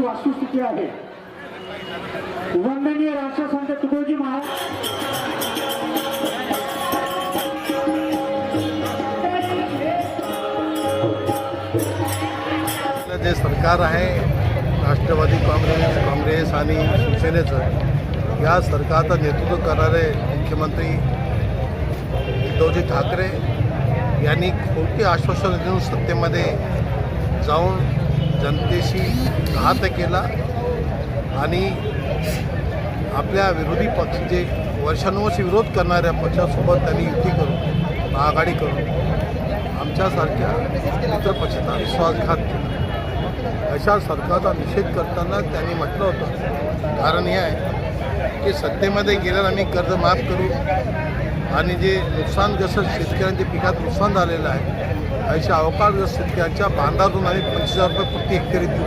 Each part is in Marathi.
ही वास्तुस्थिती आहे. वंदनीय राष्ट्रसंत तुकोजी महाराज. जे सरकार आहे राष्ट्रवादी काँग्रेस काँग्रेस आणि शिवसेनेचं या सरकारचं नेतृत्व करणारे मुख्यमंत्री उद्धवजी ठाकरे यांनी खोटी आश्वासन देऊन सत्तेमध्ये जाऊन जनतेशी घात केला आणि आपल्या विरोधी पक्ष जे वर्षानुवर्ष विरोध करणाऱ्या पक्षासोबत त्यांनी युती करून आघाडी करून आमच्यासारख्या मित्र पक्षाचा विश्वासघात केला. अशा सरकारचा निषेध करताना त्यांनी म्हटलं होतं कारण हे आहे की सत्तेमध्ये गेल्यावर आम्ही कर्ज माफ करू आणि जे नुकसानग्रस्त शेतकऱ्यांच्या पिकात नुकसान झालेलं आहे अशा अवकाळग्रस्त शेतकऱ्यांच्या बांधातून आम्ही पंचवीस हजार रुपये प्रति हेक्टरी देऊ.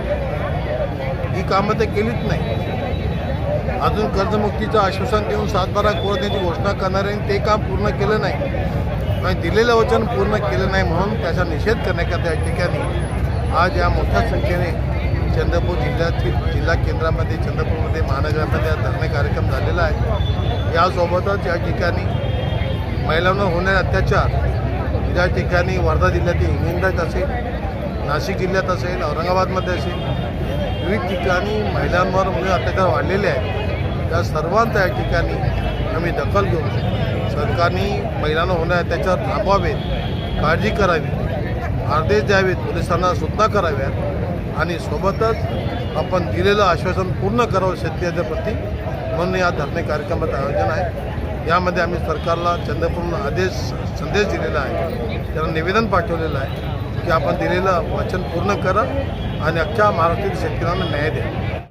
ही कामं ते केलीच नाही. अजून कर्जमुक्तीचं आश्वासन देऊन सातबारा करोड घोषणा करणाऱ्यांनी ते काम पूर्ण केलं नाही. आणि दिलेलं वचन पूर्ण केलं नाही म्हणून त्याचा निषेध करण्याकरता या ठिकाणी आज या मोठ्या संख्येने चंद्रपूर जिल्ह्यातील जिल्हा केंद्रामध्ये चंद्रपूरमध्ये महानगरामध्ये हा धरणे कार्यक्रम झालेला आहे. यासोबतच या ठिकाणी महिलांवर होणारे अत्याचार ज्या ठिकाणी वर्धा जिल्ह्यातील हिंगणघाट असेल नाशिक जिल्ह्यात असेल औरंगाबादमध्ये असेल विविध ठिकाणी महिलांवर मुळे अत्याचार वाढलेले आहेत. त्या सर्वांचा या ठिकाणी आम्ही दखल घेऊन सरकारने महिलांना होणाऱ्या त्याच्यावर थांबवावेत काळजी करावी. आदेश द्यावेत पोलिसांना सुद्धा कराव्यात आणि सोबतच आपण दिलेलं आश्वासन पूर्ण करावं शेतकऱ्याच्या प्रती. म्हणून या धरणे कार्यक्रमाचं आयोजन आहे. यामध्ये आम्ही सरकारला चंद्रपूरला आदेश संदेश दिलेला आहे. त्यांना निवेदन पाठवलेलं आहे की आपण दिलेलं वचन पूर्ण करा आणि अख्ख्या महाराष्ट्रातील शेतकऱ्यांना न्याय द्या.